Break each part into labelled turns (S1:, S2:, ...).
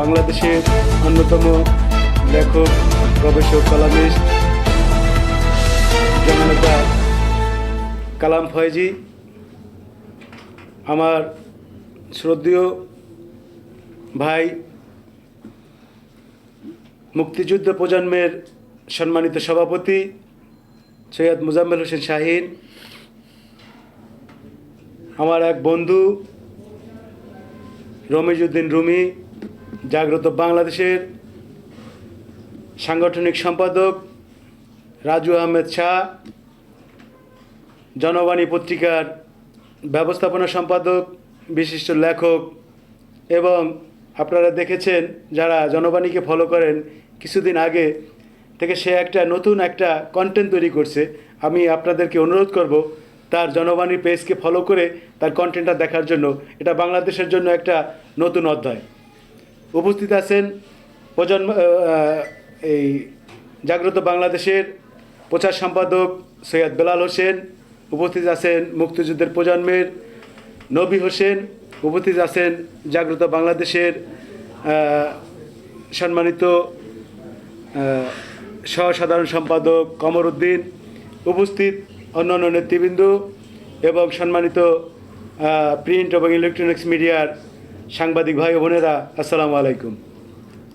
S1: বাংলাদেশের অন্যতম লেখক, গবেষক, কলামিস্ট, জননেতা কালাম ফয়েজি। আমার শ্রদ্ধেয় ভাই মুক্তিযুদ্ধ প্রজন্মের সম্মানিত সভাপতি সৈয়দ মুজাম্মেল হোসেন শাহিন, আমার এক বন্ধু রমিজউদ্দিন রুমি জাগ্রত বাংলাদেশের সাংগঠনিক সম্পাদক রাজু আহমেদ শাহ, জনবাণী পত্রিকার ব্যবস্থাপনা সম্পাদক, বিশিষ্ট লেখক এবং আপনারা দেখেছেন যারা জনবাণীকে ফলো করেন, কিছুদিন আগে থেকে সে একটা নতুন একটা কন্টেন্ট তৈরি করছে। আমি আপনাদেরকে অনুরোধ করব তার জনবাণীর পেজকে ফলো করে তার কন্টেন্টটা দেখার জন্য। এটা বাংলাদেশের জন্য একটা নতুন অধ্যায়। উপস্থিত আছেন প্রজন্ম এই জাগ্রত বাংলাদেশের প্রচার সম্পাদক সৈয়দ বেলাল হোসেন, উপস্থিত আছেন মুক্তিযুদ্ধের প্রজন্মের নবী হোসেন, উপস্থিত আছেন জাগ্রত বাংলাদেশের সম্মানিত সহসাধারণ সম্পাদক কমর উদ্দিন, উপস্থিত অন্যান্য নেতৃবৃন্দ এবং সম্মানিত প্রিন্ট এবং ইলেকট্রনিক্স মিডিয়ার সাংবাদিক ভাই বোনেরা, আসসালামু আলাইকুম।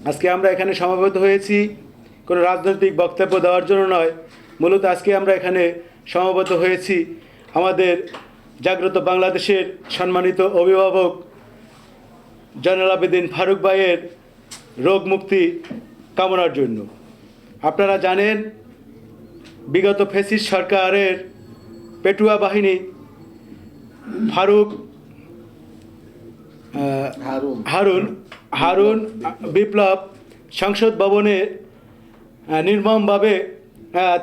S1: আজকে আমরা এখানে সমাবেত হয়েছি, কোনো রাজনৈতিক বক্তব্য দেওয়ার জন্য নয়। মূলত আজকে আমরা এখানে সমাবেত হয়েছি আমাদের জাগ্রত বাংলাদেশের সম্মানিত অভিভাবক জয়নাল আবেদিন ফারুক ভাইয়ের রোগ মুক্তি কামনার জন্য। আপনারা জানেন, বিগত ফেসিস সরকারের পেটুয়া বাহিনী ফারুক
S2: হারুন
S1: হারুন বিপ্লব সংসদ ভবনে নির্মমভাবে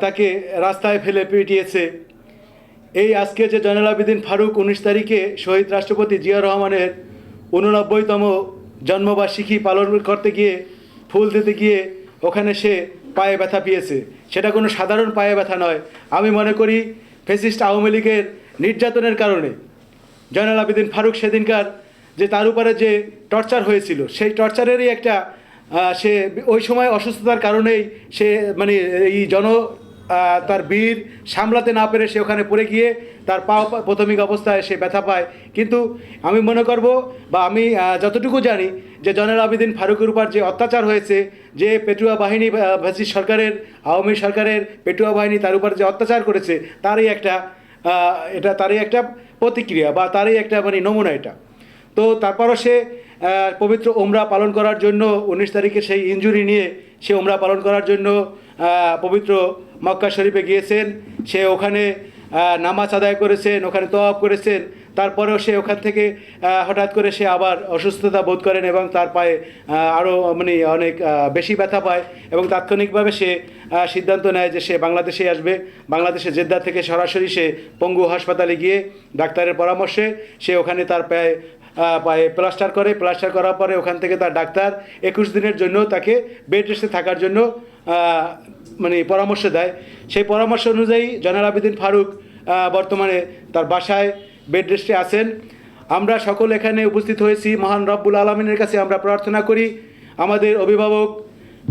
S1: তাকে রাস্তায় ফেলে পিটিয়েছে। এই আজকে যে জয়নাল আবেদিন ফারুক উনিশ তারিখে শহীদ রাষ্ট্রপতি জিয়া রহমানের উননব্বইতম জন্মবার্ষিকী পালন করতে গিয়ে ফুল দিতে গিয়ে ওখানে সে পায়ে ব্যথা পেয়েছে। সেটা কোনো সাধারণ পায়ে ব্যথা নয়। আমি মনে করি ফেসিস্ট আওয়ামী লীগের নির্যাতনের কারণে। জয়নাল আবেদিন ফারুক সেদিনকার যে তার উপরে যে টর্চার হয়েছিল, সেই টর্চারেরই একটা সে ওই সময় অসুস্থতার কারণেই সে মানে এই জন তার বীর সামলাতে না পেরে সে ওখানে পড়ে গিয়ে তার পা প্রাথমিক অবস্থায় সে ব্যথা পায়। কিন্তু আমি মনে করব বা আমি যতটুকু জানি যে জয়নাল আবেদিন ফারুকের উপর যে অত্যাচার হয়েছে, যে পেটুয়া বাহিনী ভাসিস সরকারের, আওয়ামী সরকারের পেটুয়া বাহিনী তার উপর যে অত্যাচার করেছে, তারই একটা এটা তারই একটা প্রতিক্রিয়া বা তারই একটা মানে নমুনা এটা। তো তারপরও সে পবিত্র ওমরা পালন করার জন্য উনিশ তারিখে সেই ইঞ্জুরি নিয়ে সে ওমরা পালন করার জন্য পবিত্র মক্কা শরীফে গিয়েছেন। সে ওখানে নামাজ আদায় করেছেন, ওখানে তওয়াব করেছেন। তারপরেও সে ওখান থেকে হঠাৎ করে সে আবার অসুস্থতা বোধ করেন এবং তার পায়ে আরও মানে অনেক বেশি ব্যথা পায় এবং তাৎক্ষণিকভাবে সে সিদ্ধান্ত নেয় যে সে বাংলাদেশে আসবে। বাংলাদেশে জেদ্দা থেকে সরাসরি সে পঙ্গু হাসপাতালে গিয়ে ডাক্তারের পরামর্শে সে ওখানে তার পায়ে প্লাস্টার করে প্লাস্টার করার পরে ওখান থেকে তার ডাক্তার একুশ দিনের জন্য তাকে বেড রেস্টে থাকার জন্য মানে পরামর্শ দেয়। সেই পরামর্শ অনুযায়ী জয়নাল আবেদিন ফারুক বর্তমানে তার বাসায় বেড রেস্টে আছেন। আমরা সকল এখানে উপস্থিত হয়েছি। মহান রব্বুল আলমিনের কাছে আমরা প্রার্থনা করি। আমাদের অভিভাবক,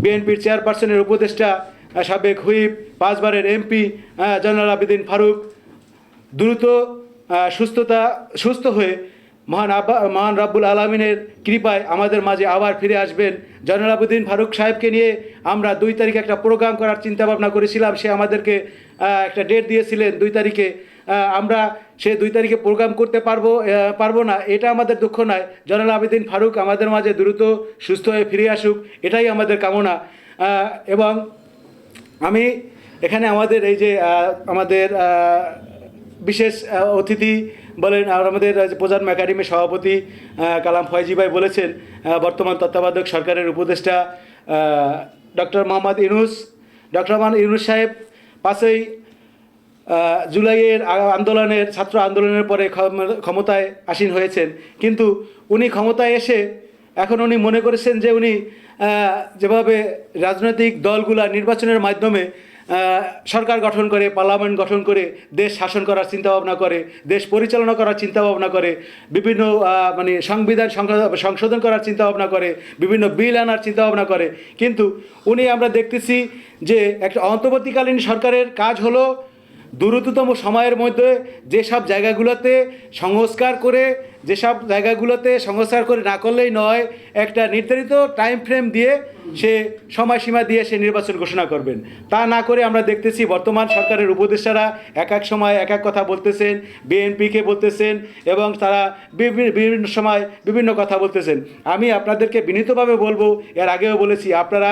S1: বিএনপির চেয়ারপারসনের উপদেষ্টা সাবেক হুইপ, পাঁচবারের এমপি জয়নাল আবেদিন ফারুক, দ্রুত সুস্থতা, সুস্থ হয়ে মহান আব্বা, মহান রাব্বুল আলমিনের কৃপায় আমাদের মাঝে আবার ফিরে আসবেন। জয়নালাবুদ্দিন ফারুক সাহেবকে নিয়ে আমরা দুই তারিখে একটা প্রোগ্রাম করার চিন্তা ভাবনা করেছিলাম। সে আমাদেরকে একটা ডেট দিয়েছিলেন দুই তারিখে। আমরা সে দুই তারিখে প্রোগ্রাম করতে পারব পারব না, এটা আমাদের দুঃখ নয়। জয়নাল আবেদিন ফারুক আমাদের মাঝে দ্রুত সুস্থ হয়ে ফিরে আসুক, এটাই আমাদের কামনা। এবং আমি এখানে আমাদের এই যে আমাদের বিশেষ অতিথি বলেন, আর আমাদের প্রধান একাডেমির সভাপতি কালাম ফয়জি ভাই বলেছেন বর্তমান তত্ত্বাবধায়ক সরকারের উপদেষ্টা ডক্টর মোহাম্মদ ইউনুস, ডক্টর মোহাম্মদ ইউনুস সাহেব পাশেই জুলাইয়ের আন্দোলনের, ছাত্র আন্দোলনের পরে ক্ষম- ক্ষমতায় আসীন হয়েছেন। কিন্তু উনি ক্ষমতায় এসে এখন উনি মনে করেছেন যে উনি যেভাবে রাজনৈতিক দলগুলা নির্বাচনের মাধ্যমে সরকার গঠন করে, পার্লামেন্ট গঠন করে, দেশ শাসন করার চিন্তাভাবনা করে, দেশ পরিচালনা করার চিন্তাভাবনা করে, বিভিন্ন মানে সংবিধান সংশোধন- করার চিন্তাভাবনা করে, বিভিন্ন বিল আনার চিন্তাভাবনা করে। কিন্তু উনি আমরা দেখতেছি যে একটা অন্তর্বর্তীকালীন সরকারের কাজ হলো দ্রুততম সময়ের মধ্যে যেসব জায়গাগুলোতে সংস্কার করে যেসব জায়গাগুলোতে সংস্কার করে না করলেই নয়, একটা নির্ধারিত টাইম ফ্রেম দিয়ে সে সময়সীমা দিয়ে সে নির্বাচন ঘোষণা করবেন। তা না করে আমরা দেখতেছি বর্তমান সরকারের উপদেষ্টারা এক এক সময় এক এক কথা বলতেছেন, বিএনপিকে বলতেছেন এবং তারা বিভিন্ন বিভিন্ন সময় বিভিন্ন কথা বলতেছেন। আমি আপনাদেরকে বিনীতভাবে বলব, এর আগেও বলেছি, আপনারা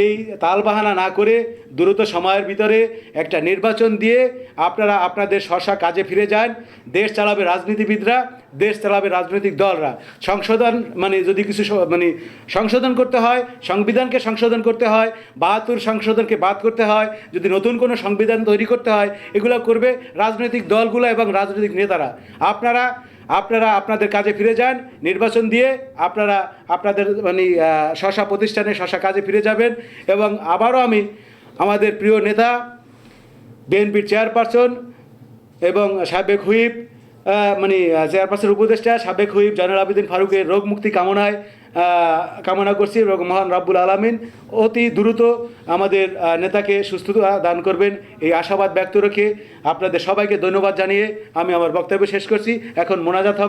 S1: এই তালবাহানা না করে দ্রুত সময়ের ভিতরে একটা নির্বাচন দিয়ে আপনারা আপনাদের শশা কাজে ফিরে যান। দেশ চালাবে রাজনীতিবিদরা দেশ চালাবে রাজনৈতিক দলরা। সংশোধন মানে যদি কিছু মানে সংশোধন করতে হয়, সংবিধানকে সংশোধন করতে হয়, বাহাত্তর সংশোধনকে বাদ করতে হয়, যদি নতুন কোনো সংবিধান তৈরি করতে হয়, এগুলো করবে রাজনৈতিক দলগুলো এবং রাজনৈতিক নেতারা। আপনারা আপনারা আপনাদের কাজে ফিরে যান, নির্বাচন দিয়ে আপনারা, আপনাদের মানে শশা প্রতিষ্ঠানে শশা কাজে ফিরে যাবেন এবং আবারও আমি আমাদের প্রিয় নেতা, বিএনপির চেয়ারপারসন এবং সাবেক হুইপ মানে চেয়ারপারসন উপদেষ্টা সাবেক হুইপ জয়নাল আবেদিন ফারুকের রোগ মুক্তি কামনায় কামনা করছি এবং মহান রাব্বুল আলমিন অতি দ্রুত আমাদের নেতাকে সুস্থতা দান করবেন। এই আশাবাদ ব্যক্ত রেখে আপনাদের সবাইকে ধন্যবাদ জানিয়ে আমি আমার বক্তব্য শেষ করছি। এখন মোনাজাত হবে।